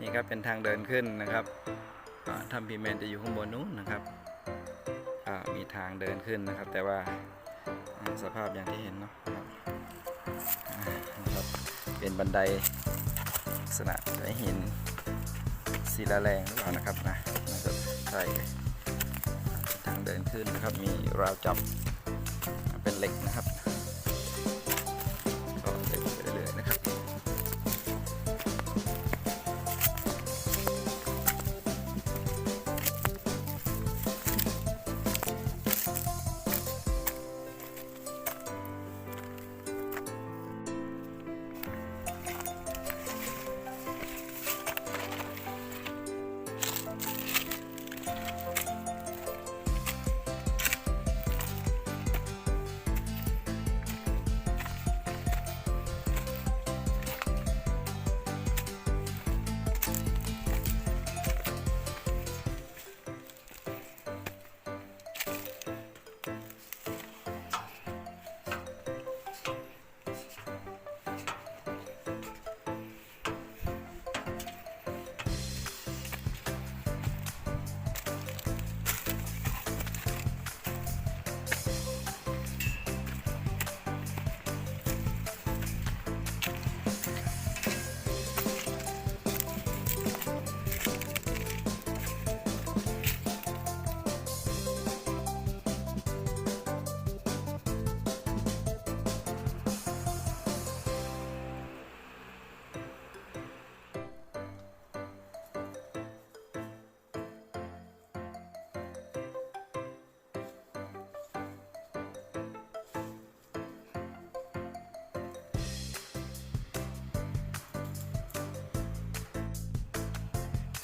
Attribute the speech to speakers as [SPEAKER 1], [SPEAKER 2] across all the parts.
[SPEAKER 1] นี่ครับเป็นทางเดินขึ้นนะครับอ่าถ้ำพีแมนจะอยู่ข้างบนนู้นนะครับมีทางเดินขึ้นนะครับ แต่ว่าสภาพอย่างที่เห็นเนาะครับอ่านะครับเป็นบันไดลักษณะใช้หินศิลาแรงหรือเปล่านะครับนะน่าจะใช่ทางเดินขึ้นนะครับมีราวจับเป็นเหล็กนะครับก็เดินไปเรื่อยๆนะครับ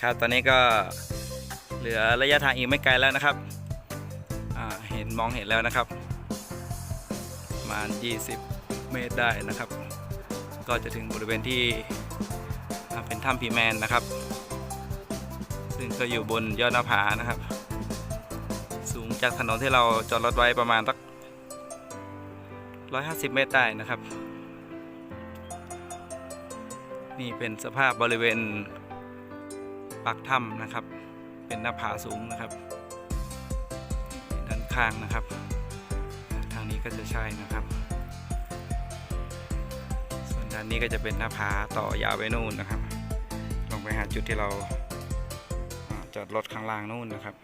[SPEAKER 1] ครับตอนนี้ก็เหลือระยะทางอีกไม่ไกลแล้วนะครับเห็นมองเห็นแล้วนะครับประมาณ 20 เมตรได้นะครับ ก็จะถึงบริเวณที่เป็นถ้ำพีแมนนะครับ ซึ่งก็อยู่บนยอดหน้าผานะครับ สูงจากถนนที่เราจอดรถไว้ประมาณสัก150 เมตรได้นะครับ นี่เป็นสภาพบริเวณ ปากถ้ำนะครับ เป็นหน้าผาสูงนะครับ ด้านข้างนะครับ ทางนี้ก็จะใช่นะครับ ส่วนด้านนี้ก็จะเป็นหน้าผาต่อยาวไปนู่นนะครับ ลงไปหาจุดที่เราจอดรถข้างล่างนู่นนะครับ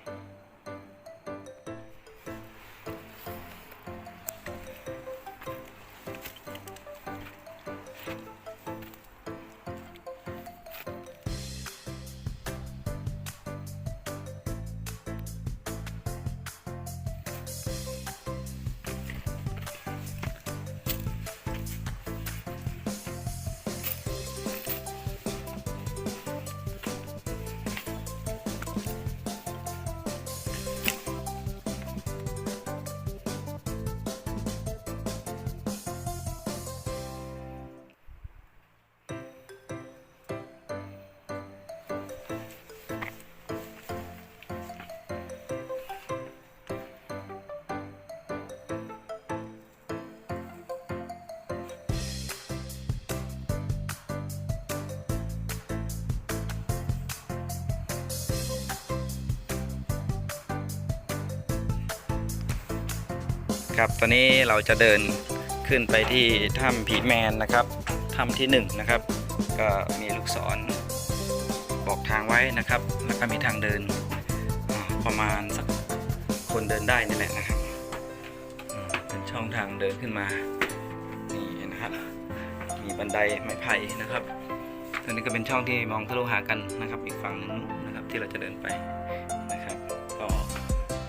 [SPEAKER 1] ครับตอนนี้เราจะเดินขึ้นไปที่ถ้ำผีแมนนะครับถ้ำที่หนึ่งนะครับ ก็มีลูกศรบอกทางไว้นะครับ แล้วก็มีทางเดินประมาณสักคนเดินได้นี่แหละนะครับเป็นช่องทางเดินขึ้นมานี่นะครับมีบันไดไม้ไผ่นะครับตรงนี้ก็เป็นช่องที่มองทะลุหากันนะครับ อีกฝั่งหนึงนะครับที่เราจะเดินไปนะครับ ก็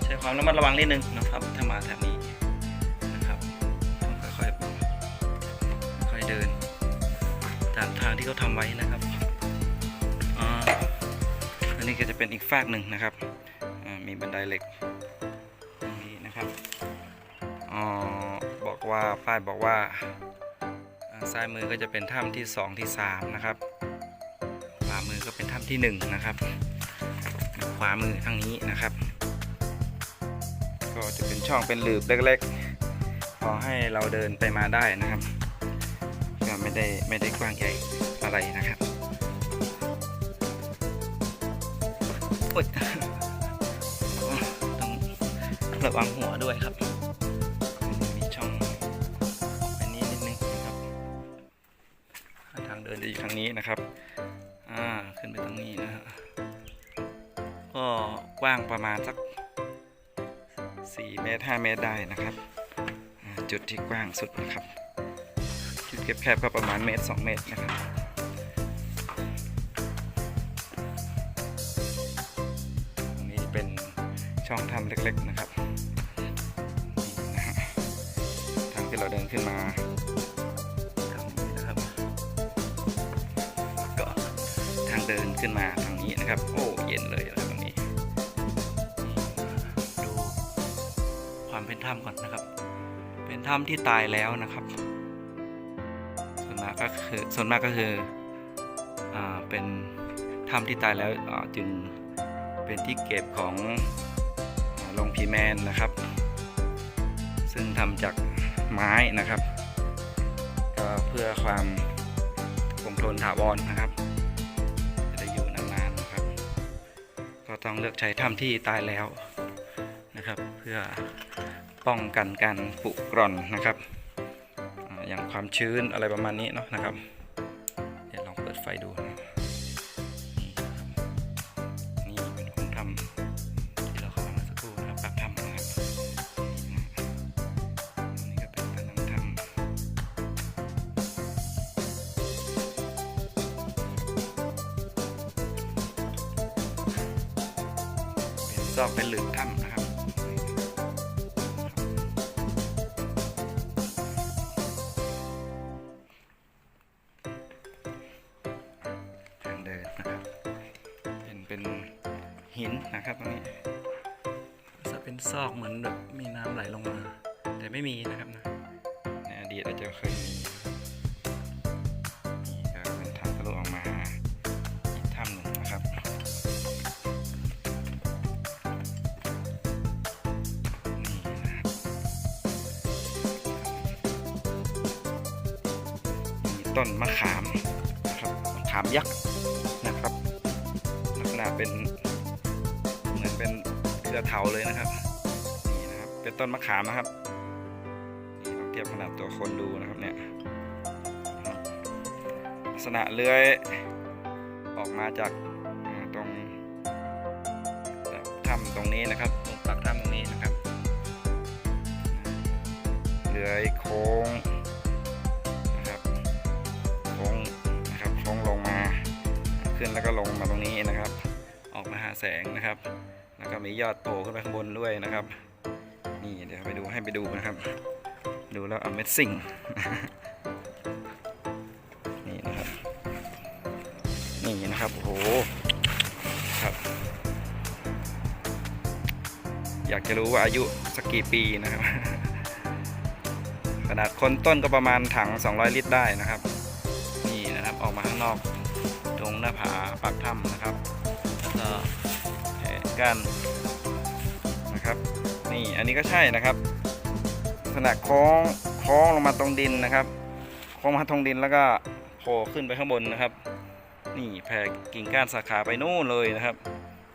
[SPEAKER 1] ใช้ความระมัดระวังนิดนึงนะครับถ้ามาแถบนี้ ดิน ตามทางที่เขาทำไว้นะครับอ,อันนี้ก็จะเป็นอีกฝากหนึ่งนะครับ มีบันไดเหล็กตรงนี้นะครับอ๋อบอกว่าป้ายบอกว่าซ้ายมือก็จะเป็นถ้ำที่สองที่สามนะครับ ขวามือก็เป็นถ้ำที่หนึ่งนะครับ ขวามือทางนี้นะครับ ก็จะเป็นช่องเป็นหลืบเล็กๆ พอให้เราเดินไปมาได้นะครับ ไม่ได้ไม่ได้กว้างใหญ่อะไรนะครับโอ๊ยต้องระวังหัวด้วยครับ มีช่องอันนี้นิดนึงนะครับทางเดินจะอยู่ทางนี้นะครับ อ่าขึ้นไปตรงนี้นะฮะก็กว้างประมาณสัก4เมตร5เมตรได้นะครับ จุดที่กว้างสุดนะครับ แคบๆก็ประมาณเมตร 2 เมตรนะครับตรงนี้เป็นช่องถ้ำเล็กๆนะครับทางที่เราเดินขึ้นมาทางนี้นะครับก็ทางเดินขึ้นมาทางนี้นะครับ โอ้เย็นเลยนะครับตรงนี้ ดูความเป็นถ้ำก่อนนะครับ เป็นถ้ำที่ตายแล้วนะครับ วนมากก็คือส่วนมากก็คืออเป็นถ้ำที่ตายแล้วจึงเป็นที่เก็บของลงพีแมนนะครับ ซึ่งทำจากไม้นะครับก็เพื่อความคงทนถาวรนะครับจะได้อยู่นานๆนะครับ ก็ต้องเลือกใช้ถ้ำที่ตายแล้วนะครับ เพื่อป้องกันการปุกร่อนนะครับ อย่างความชื้นอะไรประมาณนี้เนาะนะครับ เดี๋ยวลองเปิดไฟดูนะนี่เป็นคุณถ้ำที่เราเข้ามาสักครู่นะครับปากถ้ำนะครับนี่ก็เป็นผนังถ้ำเป็นซอกเป็นหลืมถ้ำนะครับ ไม่มีนะครับนะในอดีตอาจจะเคยมีนี่ก็เป็นทางทะลุออกมาอีกถ้ำหนึ่งนะครับนี่นะครับมีต้นมะขามนะครับมะขามยักษ์นะครับลักษณะเป็นเหมือนเป็นเครือเถาเลยนะครับนี่นะครับ เป็นต้นมะขามนะครับ ทียบขนาดตัวคนดูนะครับเนี่ยลักษณะเลื้อยออกมาจากตรงถ้ำตรงนี้นะครับตรงปากถ้ำตรงนี้นะครับเลื้อยโค้งนะครับโค้งนะครับโค้งลงมาขึ้นแล้วก็ลงมาตรงนี้นะครับ ออกมาหาแสงนะครับ แล้วก็มียอดโผล่ขึ้นไปข้างบนด้วยนะครับ นี่เดี๋ยวไปดูให้ไปดูนะครับ ดูแล้ว Amazing นี่นะครับ นี่นะครับ โอ้โห ครับ อยากจะรู้ว่าอายุสักกี่ปีนะครับ ขนาดคนต้นก็ประมาณถัง 200 ลิตรได้นะครับ นี่นะครับออกมาข้างนอก ตรงหน้าผาปากถ้ำนะครับ แล้วก็แผ่กันนะครับ นี่อันนี้ก็ใช่นะครับ ษณะโค้งโค้งลงมาตรงดินนะครับโค้องมาตรงดินแล้วก็โผล่ขึ้นไปข้างบนนะครับ นี่แผ่กิ่งก้านสาขาไปนู่นเลยนะครับ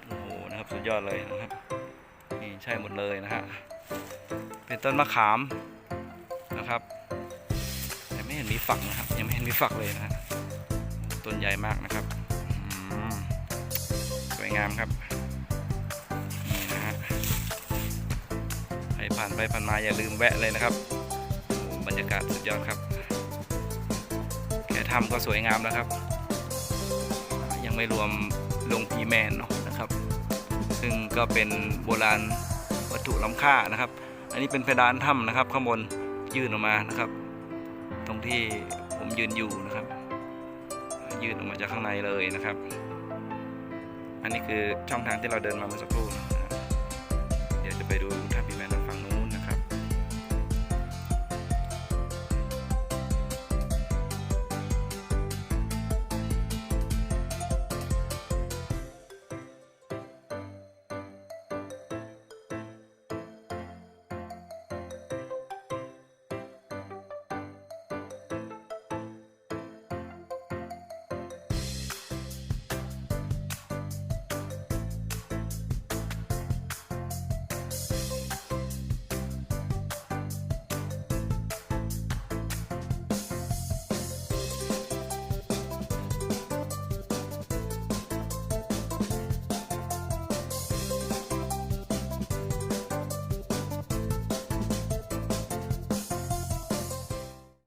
[SPEAKER 1] โอ้โหนะครับสุดยอดเลยนะครับนี่ใช่หมดเลยนะฮะเป็นต้นมะขามนะครับแต่ไม่เห็นมีฝักนะครับ ยังไม่เห็นมีฝักเลยนะฮะต้นใหญ่มากนะครับสวยงามครับ ผ่านไปผ่านมาอย่าลืมแวะเลยนะครับบรรยากาศสุดยอดครับ แค่ทำก็สวยงามแล้วครับ ยังไม่รวมลงพีแมนเนอะนะครับ ซึ่งก็เป็นโบราณวัตถุล้ำค่านะครับ อันนี้เป็นเพดานถ้ำนะครับ ข้างบนยื่นออกมานะครับ ตรงที่ผมยืนอยู่นะครับ ยื่นออกมาจากข้างในเลยนะครับ อันนี้คือช่องทางที่เราเดินมาเมื่อสักครู่นะเดี๋ยวจะไปดูท่าพีแมน